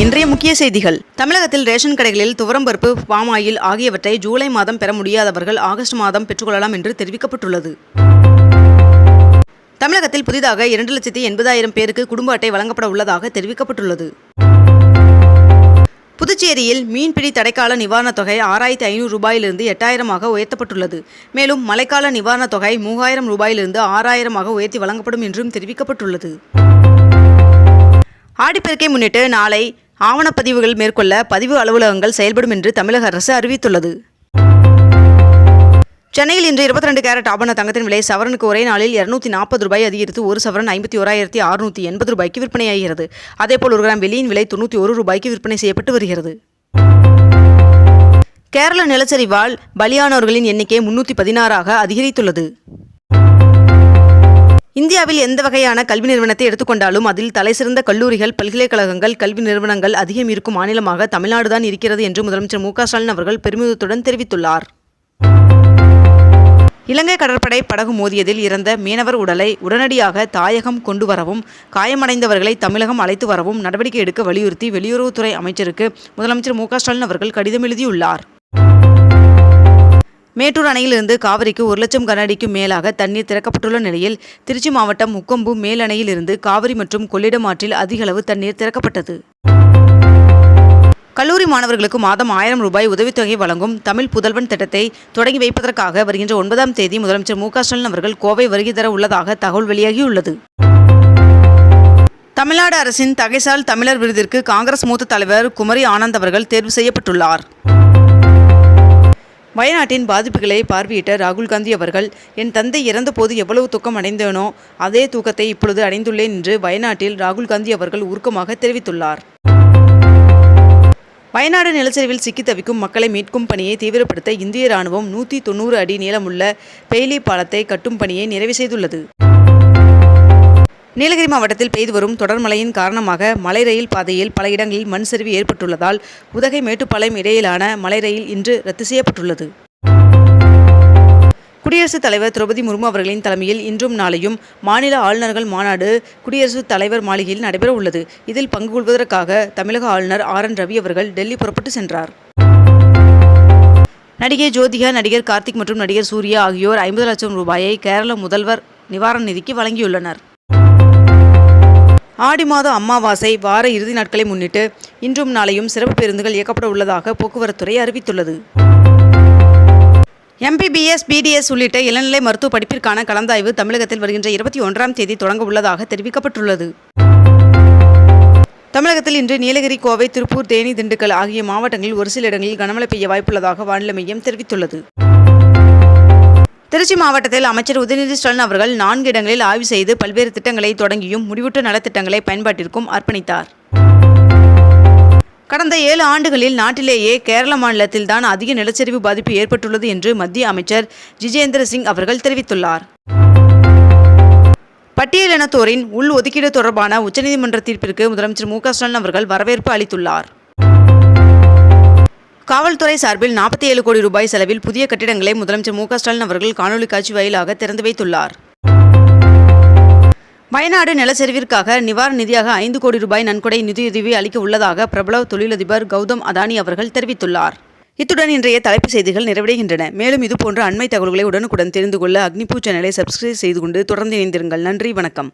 இன்றைய முக்கிய செய்திகள். தமிழகத்தில் ரேஷன் கடைகளில் துவரம்பருப்பு பாம் ஆயில் ஆகியவற்றை ஜூலை மாதம் பெற முடியாதவர்கள் ஆகஸ்ட் மாதம் பெற்றுக்கொள்ளலாம் என்று தெரிவிக்கப்பட்டுள்ளது. தமிழகத்தில் புதிதாக இரண்டு லட்சத்தி எண்பதாயிரம் பேருக்கு குடும்ப அட்டை வழங்கப்பட உள்ளதாக தெரிவிக்கப்பட்டுள்ளது. புதுச்சேரியில் மீன்பிடி தடைக்கால நிவாரணத் தொகை ஆறாயிரத்தி ஐநூறு ரூபாயிலிருந்து எட்டாயிரமாக உயர்த்தப்பட்டுள்ளது. மேலும் மழைக்கால நிவாரணத் தொகை மூவாயிரம் ரூபாயிலிருந்து ஆறாயிரமாக உயர்த்தி வழங்கப்படும் என்றும் தெரிவிக்கப்பட்டுள்ளது. ஆடிப்பெருக்கை முன்னிட்டு நாளை ஆவணப்பதிவுகள் மேற்கொள்ள பதிவு அலுவலகங்கள் செயல்படும் என்று தமிழக அரசு அறிவித்துள்ளது. சென்னையில் இன்று இருபத்தி ரெண்டு கேரட் ஆபண தங்கத்தின் விலை சவரனுக்கு ஒரே நாளில் இருநூத்தி நாற்பது ரூபாய் அதிகரித்து ஒரு சவரன் ஐம்பத்தி ஓராயிரத்தி அறுநூத்தி எண்பது ரூபாய்க்கு விற்பனையாகிறது அதேபோல் ஒரு கிராம் வெளியின் விலை தொண்ணூற்றி ஒரு ரூபாய்க்கு விற்பனை செய்யப்பட்டு வருகிறது. கேரள நிலச்சரிவால் பலியானவர்களின் எண்ணிக்கை முன்னூற்றி பதினாறாக அதிகரித்துள்ளது. இந்தியாவில் எந்த வகையான கல்வி நிறுவனத்தை எடுத்துக்கொண்டாலும் அதில் தலைசிறந்த கல்லூரிகள் பல்கலைக்கழகங்கள் கல்வி நிறுவனங்கள் அதிகம் இருக்கும் மாநிலமாக தமிழ்நாடுதான் இருக்கிறது என்று முதலமைச்சர் மு ஸ்டாலின் அவர்கள் பெருமிதத்துடன் தெரிவித்துள்ளார். இலங்கை கடற்படை படகு மோதியதில் இறந்த மீனவர் உடலை உடனடியாக தாயகம் கொண்டு வரவும் காயமடைந்தவர்களை தமிழகம் அழைத்து வரவும் நடவடிக்கை எடுக்க வலியுறுத்தி வெளியுறவுத்துறை அமைச்சருக்கு முதலமைச்சர் மு ஸ்டாலின் அவர்கள் கடிதம் எழுதியுள்ளார். மேட்டூர் அணையிலிருந்து காவிரிக்கு ஒரு லட்சம் கனஅடிக்கும் மேலாக தண்ணீர் திறக்கப்பட்டுள்ள நிலையில் திருச்சி மாவட்டம் முக்கொம்பு மேல் அணையிலிருந்து காவிரி மற்றும் கொள்ளிடம் ஆற்றில் அதிக அளவு தண்ணீர் திறக்கப்பட்டது. கல்லூரி மாணவர்களுக்கு மாதம் ஆயிரம் ரூபாய் உதவித்தொகை வழங்கும் தமிழ் புதல்வன் திட்டத்தை தொடங்கி வைப்பதற்காக வருகின்ற ஒன்பதாம் தேதி முதலமைச்சர் மு க ஸ்டாலின் அவர்கள் கோவை வருகை தர உள்ளதாக தகவல் வெளியாகியுள்ளது. தமிழ்நாடு அரசின் தகைசால் தமிழர் விருதிற்கு காங்கிரஸ் மூத்த தலைவர் குமரி ஆனந்த் அவர்கள் தேர்வு செய்யப்பட்டுள்ளார். வயநாட்டின் பாதிப்புகளை பார்வையிட்ட ராகுல் காந்தி அவர்கள் என் தந்தை இறந்தபோது எவ்வளவு துக்கம் அடைந்தேனோ அதே தூக்கத்தை இப்பொழுது அடைந்துள்ளேன் என்று வயநாட்டில் ராகுல் காந்தி அவர்கள் உருக்கமாக தெரிவித்துள்ளார். வயநாடு நிலச்சரிவில் சிக்கி தவிக்கும் மக்களை மீட்கும் பணியை தீவிரப்படுத்த இந்திய ராணுவம் நூற்றி தொண்ணூறு அடி நீளமுள்ள பெய்லி பாலத்தை கட்டும் பணியை நிறைவு செய்துள்ளது. நீலகிரி மாவட்டத்தில் பெய்து வரும் தொடர் மழையின் காரணமாக மலை ரயில் பாதையில் பல இடங்களில் மண் சரிவு ஏற்பட்டுள்ளதால் உதகை மேட்டுப்பாளையம் இடையிலான மலை ரயில் இன்று ரத்து செய்யப்பட்டுள்ளது. குடியரசுத் தலைவர் திரௌபதி முர்மு அவர்களின் தலைமையில் இன்றும் நாளையும் மாநில ஆளுநர்கள் மாநாடு குடியரசுத் தலைவர் மாளிகையில் நடைபெற உள்ளது இதில் பங்கு கொள்வதற்காக தமிழக ஆளுநர் ஆர் என் ரவி அவர்கள் டெல்லி புறப்பட்டு சென்றார். நடிகை ஜோதிகா நடிகர் கார்த்திக் மற்றும் நடிகர் சூர்யா ஆகியோர் ஐம்பது லட்சம் ரூபாயை கேரள முதல்வர் நிவாரண நிதிக்கு வழங்கியுள்ளனர். ஆடி மாத அமாவாசை வார இறுதி நாட்களை முன்னிட்டு இன்றும் நாளையும் சிறப்பு பேருந்துகள் இயக்கப்பட உள்ளதாக போக்குவரத்துறை அறிவித்துள்ளது. எம்பிபிஎஸ் பிடிஎஸ் உள்ளிட்ட இளநிலை மருத்துவ படிப்பிற்கான கலந்தாய்வு தமிழகத்தில் வருகின்ற இருபத்தி ஒன்றாம் தேதி தொடங்க உள்ளதாக தெரிவிக்கப்பட்டுள்ளது. தமிழகத்தில் இன்று நீலகிரி கோவை திருப்பூர் தேனி திண்டுக்கல் ஆகிய மாவட்டங்களில் ஒரு சில இடங்களில் கனமழை பெய்ய வாய்ப்புள்ளதாக வானிலை மையம் தெரிவித்துள்ளது. திருச்சி மாவட்டத்தில் அமைச்சர் உதயநிதி ஸ்டாலின் அவர்கள் நான்கு இடங்களில் ஆய்வு செய்து பல்வேறு திட்டங்களை தொடங்கியும் முடிவுற்ற நலத்திட்டங்களை பயன்பாட்டிற்கும் அர்ப்பணித்தார். கடந்த ஏழு ஆண்டுகளில் நாட்டிலேயே கேரள மாநிலத்தில்தான் அதிக நிலச்சரிவு பாதிப்பு ஏற்பட்டுள்ளது என்று மத்திய அமைச்சர் ஜிஜேந்திர சிங் அவர்கள் தெரிவித்துள்ளார். பட்டியலினத்தோரின் உள் ஒதுக்கீடு தொடர்பான உச்சநீதிமன்ற தீர்ப்பிற்கு முதலமைச்சர் மு க ஸ்டாலின் அவர்கள் வரவேற்பு அளித்துள்ளார். காவல்துறை சார்பில் நாற்பத்தி ஏழு கோடி ரூபாய் செலவில் புதிய கட்டிடங்களை முதலமைச்சர் மு ஸ்டாலின் அவர்கள் காணொலி காட்சி வாயிலாக திறந்து வைத்துள்ளார். வயநாடு நிலச்சரிவிற்காக நிவாரண நிதியாக ஐந்து கோடி ரூபாய் நன்கொடை நிதியுதவி அளிக்க உள்ளதாக பிரபல தொழிலதிபர் கௌதம் அதானி அவர்கள் தெரிவித்துள்ளார். இத்துடன் இன்றைய தலைப்புச் செய்திகள் நிறைவடைகின்றன. மேலும் இதுபோன்ற அண்மை தகவல்களை உடனுக்குடன் தெரிந்து கொள்ள அக்னிபூ சேனலை சப்ஸ்கிரைப் செய்து கொண்டு தொடர்ந்து இணைந்திருங்கள். நன்றி வணக்கம்.